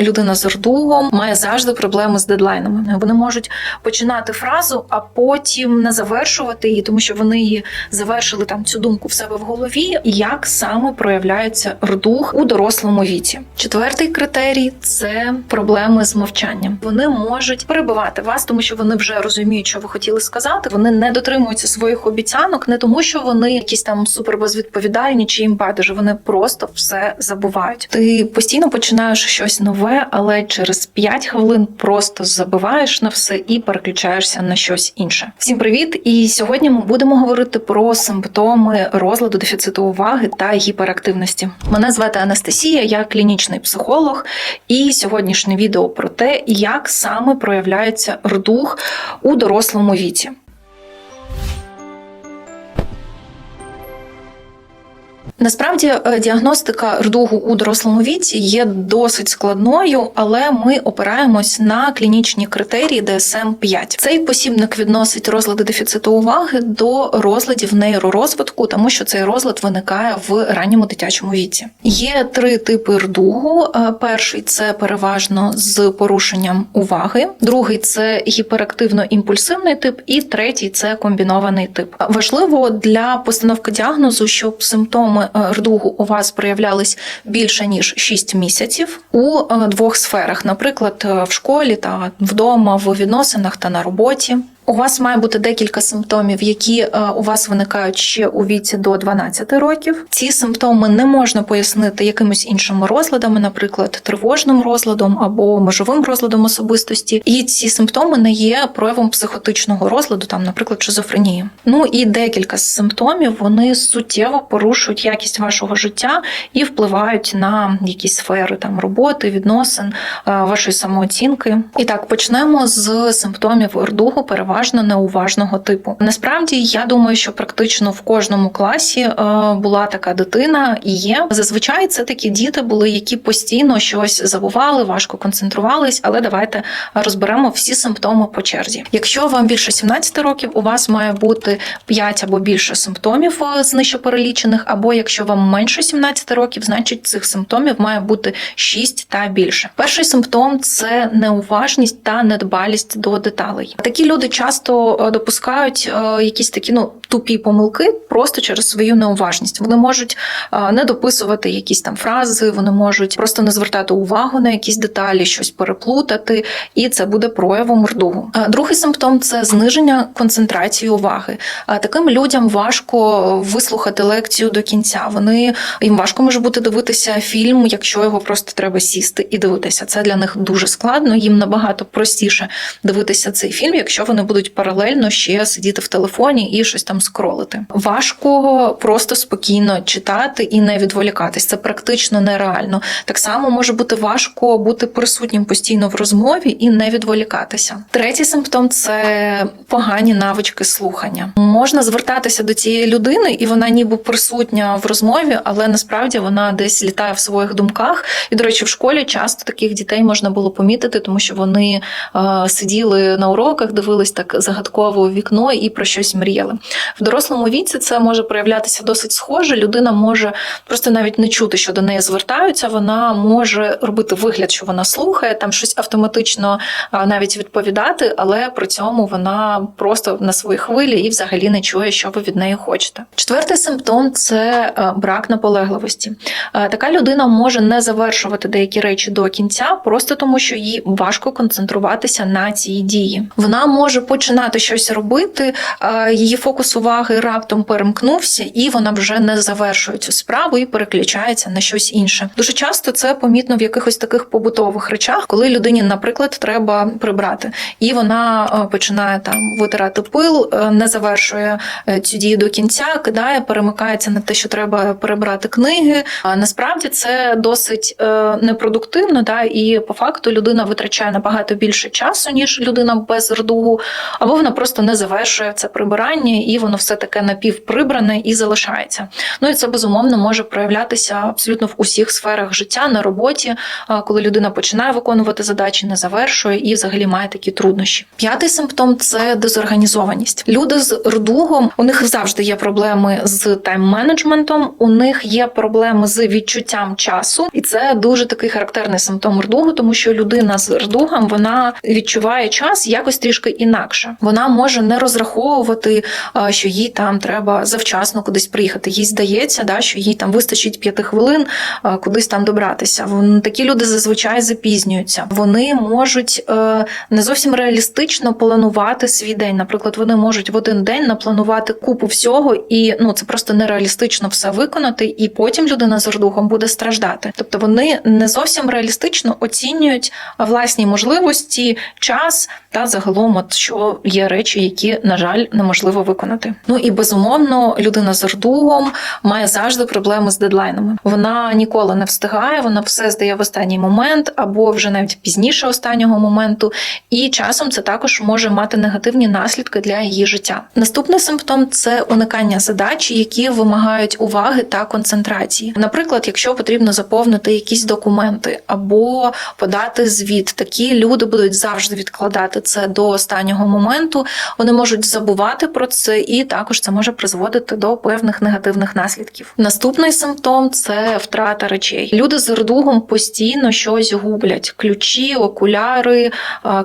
Людина з рдугом має завжди проблеми з дедлайнами. Вони можуть починати фразу, а потім не завершувати її, тому що вони її завершили там цю думку в себе в голові. Як саме проявляється рдуг у дорослому віці? Четвертий критерій це проблеми з мовчанням. Вони можуть перебивати вас, тому що вони вже розуміють, що ви хотіли сказати. Вони не дотримуються своїх обіцянок, не тому, що вони якісь там супербезвідповідальні чи їм байдуже. Вони просто все забувають. Ти постійно починаєш щось нове, але через 5 хвилин просто забиваєш на все і переключаєшся на щось інше. Всім привіт! І сьогодні ми будемо говорити про симптоми розладу дефіциту уваги та гіперактивності. Мене звати Анастасія, я клінічний психолог, і сьогоднішнє відео про те, як саме проявляється рдух у дорослому віці. Насправді е, діагностика рдугу у дорослому віці є досить складною, але ми опираємось на клінічні критерії DSM-5. Цей посібник відносить розлади дефіциту уваги до розладів нейророзвитку, тому що цей розлад виникає в ранньому дитячому віці. Є три типи рдугу. Е, Перший це переважно з порушенням уваги, другий це гіперактивно-імпульсивний тип, і третій це комбінований тип. Важливо для постановки діагнозу, щоб симптоми е, рдугу у вас проявлялись більше ніж 6 місяців у е, двох сферах, наприклад, е, в школі та вдома, в відносинах та на роботі. У вас має бути декілька симптомів, які е, у вас виникають ще у віці до 12 років. Ці симптоми не можна пояснити якимись іншими розладами, наприклад, тривожним розладом або межовим розладом особистості. І ці симптоми не є проявом психотичного розладу, там, наприклад, шизофренії. Ну і декілька симптомів вони суттєво порушують якість вашого життя і впливають на якісь сфери там роботи, відносин, е, вашої самооцінки. І так почнемо з симптомів рдугу, переважно неуважного типу. Насправді я думаю, що практично в кожному класі е, була така дитина і є. Зазвичай це такі діти були, які постійно щось забували, важко концентрувались. Але давайте розберемо всі симптоми по черзі. Якщо вам більше 17 років, у вас має бути 5 або більше симптомів е, з нижче перелічених, або якщо вам менше 17 років, значить цих симптомів має бути 6 та більше. Перший симптом це неуважність та недбалість до деталей. Такі люди часто е, допускають е, якісь такі ну тупі помилки просто через свою неуважність. Вони можуть е, не дописувати якісь там фрази, вони можуть просто не звертати увагу на якісь деталі, щось переплутати, і це буде проявом рдугу. Другий симптом це зниження концентрації уваги. Таким людям важко вислухати лекцію до кінця. Вони їм важко може бути дивитися фільм, якщо його просто треба сісти і дивитися. Це для них дуже складно. Їм набагато простіше дивитися цей фільм, якщо вони будуть паралельно ще сидіти в телефоні і щось там скролити. Важко просто спокійно читати і не відволікатись. Це практично нереально. Так само може бути важко бути присутнім постійно в розмові і не відволікатися. Третій симптом це погані навички слухання. Можна звертатися до цієї людини, і вона ніби присутня в розмові, але насправді вона десь літає в своїх думках. І, до речі, в школі часто таких дітей можна було помітити, тому що вони е, сиділи на уроках, дивились так загадково у вікно і про щось мріяли. В дорослому віці це може проявлятися досить схоже. Людина може просто навіть не чути, що до неї звертаються. Вона може робити вигляд, що вона слухає, там щось автоматично навіть відповідати, але при цьому вона просто на своїй хвилі і взагалі не чує, що ви від неї хочете. Четвертий симптом це е, брак наполегливості. Е, Така людина може не завершувати деякі речі до кінця, просто тому що їй важко концентруватися на цій дії. Вона може починати щось робити, е, її фокус уваги раптом перемкнувся, і вона вже не завершує цю справу і переключається на щось інше. Дуже часто це помітно в якихось таких побутових речах, коли людині, наприклад, треба прибрати, і вона е, починає там витирати пил, е, не завершує цю дію до кінця, кидає, перемикається на те, що треба перебрати книги. А насправді це досить непродуктивно, да, і по факту людина витрачає набагато більше часу, ніж людина без рдугу, або вона просто не завершує це прибирання, і воно все таке напівприбране і залишається. Ну і це безумовно може проявлятися абсолютно в усіх сферах життя на роботі, коли людина починає виконувати задачі, не завершує і взагалі має такі труднощі. П'ятий симптом це дезорганізованість. Люди з рдугом у них завжди є проблеми з тайм-менеджментом, у них є проблеми з відчуттям часу, і це дуже такий характерний симптом рдугу, тому що людина з рдугом вона відчуває час якось трішки інакше. Вона може не розраховувати, що їй там треба завчасно кудись приїхати. Їй здається, да, що їй там вистачить п'яти хвилин кудись там добратися. Такі люди зазвичай запізнюються. Вони можуть е, не зовсім реалістично планувати свій день. Наприклад, вони можуть в один день напланувати купу всього, і ну це просто нереалістично все виконати, і потім людина з рдухом буде страждати. Тобто вони не зовсім реалістично оцінюють власні можливості, час та загалом, от що є речі, які на жаль неможливо виконати. Ну і безумовно, людина з рдугом має завжди проблеми з дедлайнами. Вона ніколи не встигає, вона все здає в останній момент або вже навіть пізніше останнього моменту. І часом це також може мати негативні наслідки для її життя. Наступний симптом це уникання задач, які вимагають уваги та концентрації. Наприклад, якщо потрібно заповнити якісь документи або подати звіт, такі люди будуть завжди відкладати це до останнього моменту. Вони можуть забувати про це, і також це може призводити до певних негативних наслідків. Наступний симптом це втрата речей. Люди з рдугом постійно щось гублять: ключі, окуляри,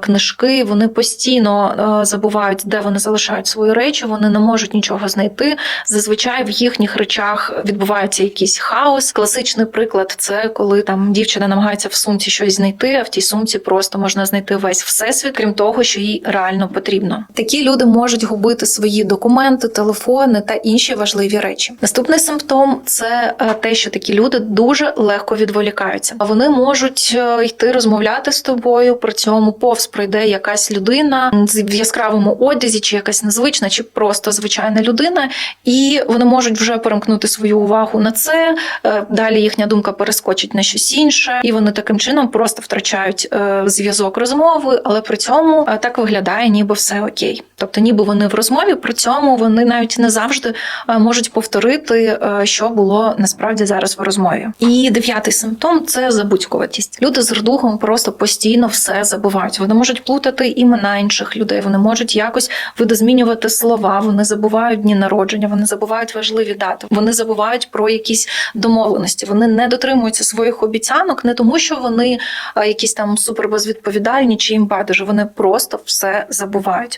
книжки. Вони постійно забувають, де вони залишають свої речі. Вони не можуть нічого знайти. Зазвичай в їхніх речах відбувається якийсь хаос. Класичний приклад це коли там дівчина намагається в сумці щось знайти, а в тій сумці просто можна знайти весь всесвіт, крім того, що їй реально потрібно. Такі люди можуть губити свої документи, телефони та інші важливі речі. Наступний симптом це е, те, що такі люди дуже легко відволікаються. Вони можуть е, йти розмовляти з тобою. При цьому повз пройде якась людина в яскравому одязі, чи якась незвична, чи просто звичайна людина, і вони можуть вже перемкнути свою увагу на це. е, Далі їхня думка перескочить на щось інше, і вони таким чином просто втрачають зв'язок розмови, але при цьому так виглядає, ніби все окей. Тобто, ніби вони в розмові, при цьому вони навіть не завжди е, можуть повторити, е, що було насправді зараз в розмові. І дев'ятий симптом це забудькуватість. Люди з рдугом просто постійно все забувають. Вони можуть плутати імена інших людей, вони можуть якось видозмінювати слова, вони забувають дні народження, вони забувають важливі дати, вони забувають про якісь домовленості. Вони не дотримуються своїх обіцянок, не тому, що вони е, якісь там супербезвідповідальні чи їм байдуже. Вони просто все забувають.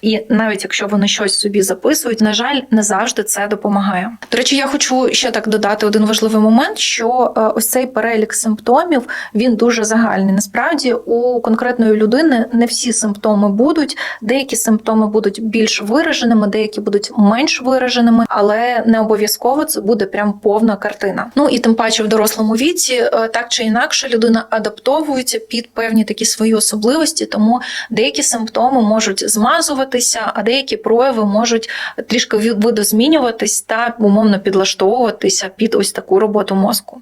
І навіть якщо вони щось собі записують, на жаль, не завжди це допомагає. До речі, я хочу ще так додати один важливий момент, що е, ось цей перелік симптомів він дуже загальний. Насправді у конкретної людини не всі симптоми будуть, деякі симптоми будуть більш вираженими, деякі будуть менш вираженими, але не обов'язково це буде прям повна картина. Ну і тим паче в дорослому віці, е, так чи інакше, людина адаптовується під певні такі свої особливості, тому деякі симптоми можуть змазуватися, а деякі прояви можуть трішки видозмінюватись та умовно підлаштовуватися під ось таку роботу мозку.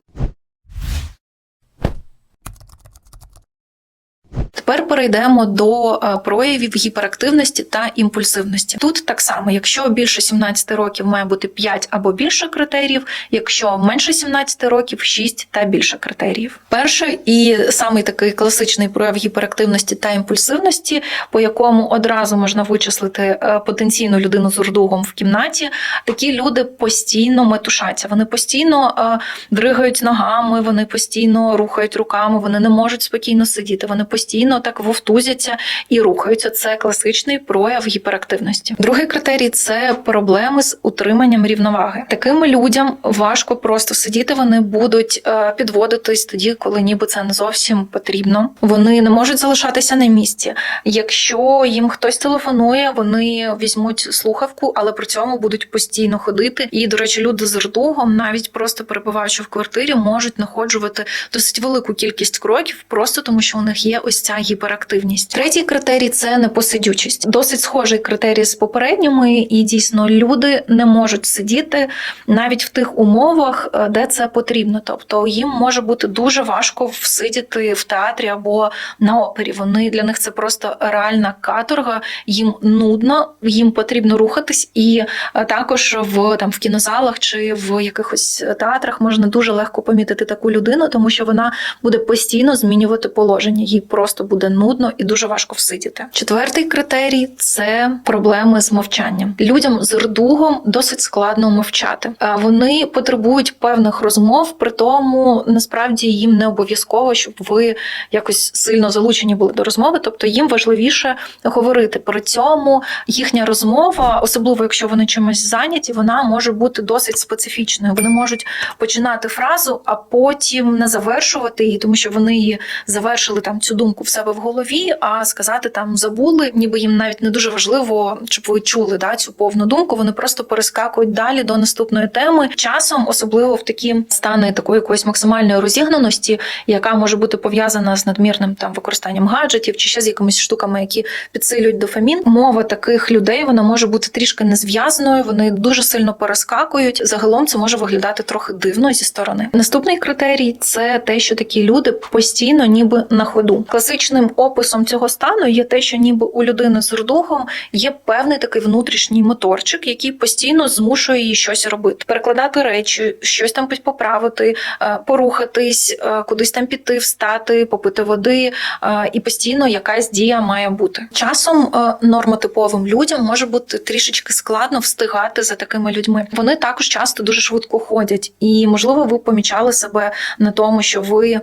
Тепер перейдемо до е, проявів гіперактивності та імпульсивності. Тут так само, якщо більше 17 років має бути 5 або більше критеріїв, якщо менше 17 років 6 та більше критеріїв. Перший і самий такий класичний прояв гіперактивності та імпульсивності, по якому одразу можна вичислити е, потенційну людину з урдугом в кімнаті. Такі люди постійно метушаться, вони постійно е, дригають ногами, вони постійно рухають руками, вони не можуть спокійно сидіти, вони постійно так вовтузяться і рухаються. Це класичний прояв гіперактивності. Другий критерій це проблеми з утриманням рівноваги. Таким людям важко просто сидіти. Вони будуть е, підводитись тоді, коли ніби це не зовсім потрібно. Вони не можуть залишатися на місці. Якщо їм хтось телефонує, вони візьмуть слухавку, але при цьому будуть постійно ходити. І, до речі, люди з рдугом, навіть просто перебуваючи в квартирі, можуть находжувати досить велику кількість кроків, просто тому що у них є ось ця гіперактивність. Третій критерій це непосидючість. Досить схожий критерій з попередніми, і дійсно люди не можуть сидіти навіть в тих умовах, е, де це потрібно. Тобто їм може бути дуже важко всидіти в театрі або на опері. Вони для них це просто реальна каторга, їм нудно, їм потрібно рухатись, і е, також в там в кінозалах чи в якихось театрах можна дуже легко помітити таку людину, тому що вона буде постійно змінювати положення. Їй просто буде нудно і дуже важко всидіти. Четвертий критерій це проблеми з мовчанням. Людям з рдугом досить складно мовчати. А Вони потребують певних розмов, при тому насправді їм не обов'язково, щоб ви якось сильно залучені були до розмови. Тобто їм важливіше говорити. При цьому їхня розмова, особливо якщо вони чимось зайняті, вона може бути досить специфічною. Вони можуть починати фразу, а потім не завершувати її, тому що вони її завершили там цю думку в себе в голові, а сказати там забули, ніби їм навіть не дуже важливо, щоб ви чули да, цю повну думку. Вони просто перескакують далі до наступної теми. Часом, особливо в такі стани такої якоїсь максимальної розігнаності, яка може бути пов'язана з надмірним там використанням гаджетів чи ще з якимись штуками, які підсилюють дофамін. Мова таких людей вона може бути трішки незв'язаною. Вони дуже сильно перескакують. Загалом це може виглядати трохи дивно зі сторони. Наступний критерій це те, що такі люди постійно, ніби на ходу. Класичним описом цього стану є те, що ніби у людини з рдухом є певний такий внутрішній моторчик, який постійно змушує її щось робити, перекладати речі, щось там поправити, е, порухатись, е, кудись там піти, встати, попити води, е, і постійно якась дія має бути. Часом нормотиповим людям може бути трішечки складно встигати за такими людьми. Вони також часто дуже швидко ходять, і можливо, ви помічали себе на тому, що ви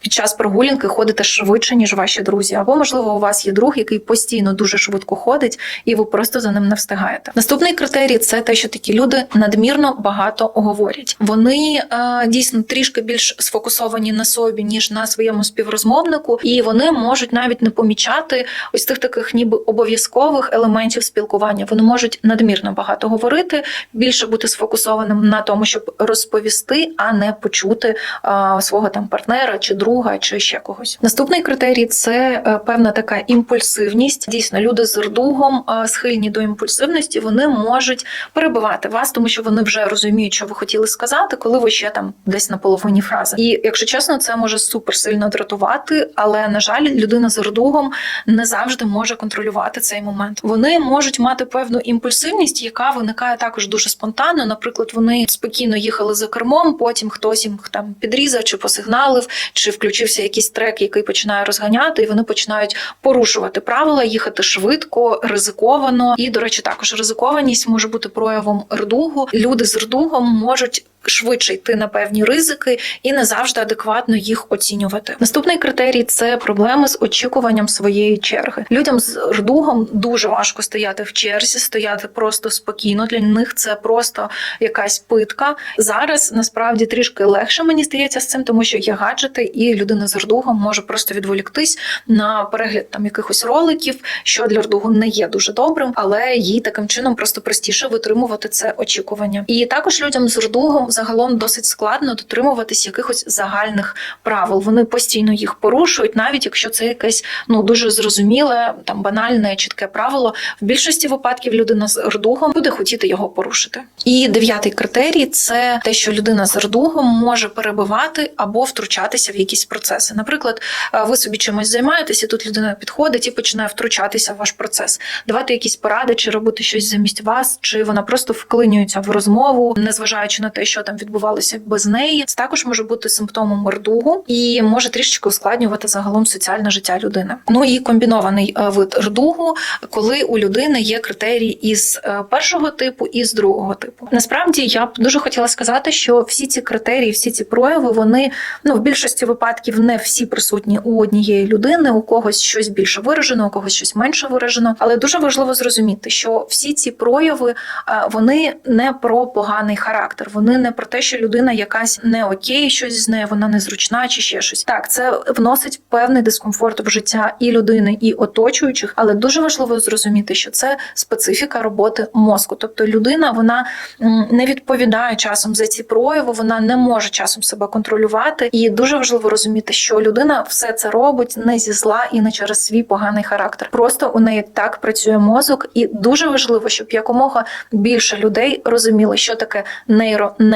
під час прогулянки ходите швидше ніж ваші друзі, або можливо у вас є друг, який постійно дуже швидко ходить, і ви просто за ним не встигаєте. Наступний критерій це те, що такі люди надмірно багато говорять. Вони е, дійсно трішки більш сфокусовані на собі ніж на своєму співрозмовнику, і вони можуть навіть не помічати ось тих таких, ніби обов'язкових елементів спілкування. Вони можуть надмірно багато говорити, більше бути сфокусованим на тому, щоб розповісти, а не почути е, свого там партнера чи друга, чи ще когось. Наступний критерій це е, певна така імпульсивність. Дійсно, люди з рдугом е, схильні до імпульсивності, вони можуть перебивати вас, тому що вони вже розуміють, що ви хотіли сказати, коли ви ще там десь на половині фрази. І якщо чесно, це може супер сильно дратувати, але на жаль, людина з рдугом не завжди може контролювати цей момент. Вони можуть мати певну імпульсивність, яка виникає також дуже спонтанно. Наприклад, вони спокійно їхали за кермом, потім хтось їм там підрізав чи посигналив, чи включився якийсь трек, який починає розганяти, і вони починають порушувати правила, їхати швидко, ризиковано. І, до речі, також ризикованість може бути проявом рдугу. Люди з рдугом можуть швидше йти на певні ризики і не завжди адекватно їх оцінювати. Наступний критерій це проблеми з очікуванням своєї черги. Людям з рдугом дуже важко стояти в черзі, стояти просто спокійно. Для них це просто якась питка. Зараз насправді трішки легше мені здається з цим, тому що є гаджети, і людина з рдугом може просто відволіктись на перегляд там якихось роликів, що для рдугу не є дуже добрим, але їй таким чином просто простіше витримувати це очікування. І також людям з рдугом загалом досить складно дотримуватись якихось загальних правил. Вони постійно їх порушують, навіть якщо це якесь ну дуже зрозуміле, там банальне, чітке правило. В більшості випадків людина з рдугом буде хотіти його порушити. І дев'ятий критерій це те, що людина з рдугом може перебивати або втручатися в якісь процеси. Наприклад, ви собі чимось займаєтеся, тут людина підходить і починає втручатися в ваш процес, давати якісь поради, чи робити щось замість вас, чи вона просто вклинюється в розмову, незважаючи на те, що там відбувалося без неї. Це також може бути симптомом рдугу і може трішечки ускладнювати загалом соціальне життя людини. Ну і комбінований е, вид рдугу, коли у людини є критерії із е, першого типу і з другого типу. Насправді я б дуже хотіла сказати, що всі ці критерії, всі ці прояви, вони ну в більшості випадків не всі присутні у однієї людини, у когось щось більше виражено, у когось щось менше виражено. Але дуже важливо зрозуміти, що всі ці прояви е, вони не про поганий характер, вони не не про те, що людина якась не окей, щось з нею, вона незручна чи ще щось. Так, це вносить певний дискомфорт в життя і людини, і оточуючих, але дуже важливо зрозуміти, що це специфіка роботи мозку. Тобто людина вона не відповідає часом за ці прояви, вона не може часом себе контролювати. І дуже важливо розуміти, що людина все це робить не зі зла і не через свій поганий характер. Просто у неї так працює мозок, і дуже важливо, щоб якомога більше людей розуміли, що таке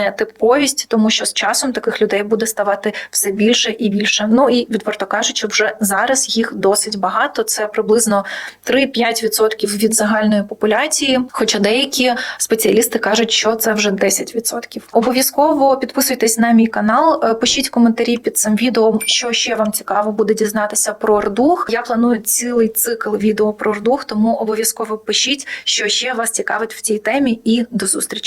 нейронетиповість, тому що з часом таких людей буде ставати все більше і більше. Ну і відверто кажучи, вже зараз їх досить багато. Це приблизно 3-5% від загальної популяції. Хоча деякі спеціалісти кажуть, що це вже 10%. Обов'язково підписуйтесь на мій канал, е, пишіть коментарі під цим відео, що ще вам цікаво буде дізнатися про рдух. Я планую цілий цикл відео про рдух, тому обов'язково пишіть, що ще вас цікавить в цій темі. І до зустрічі.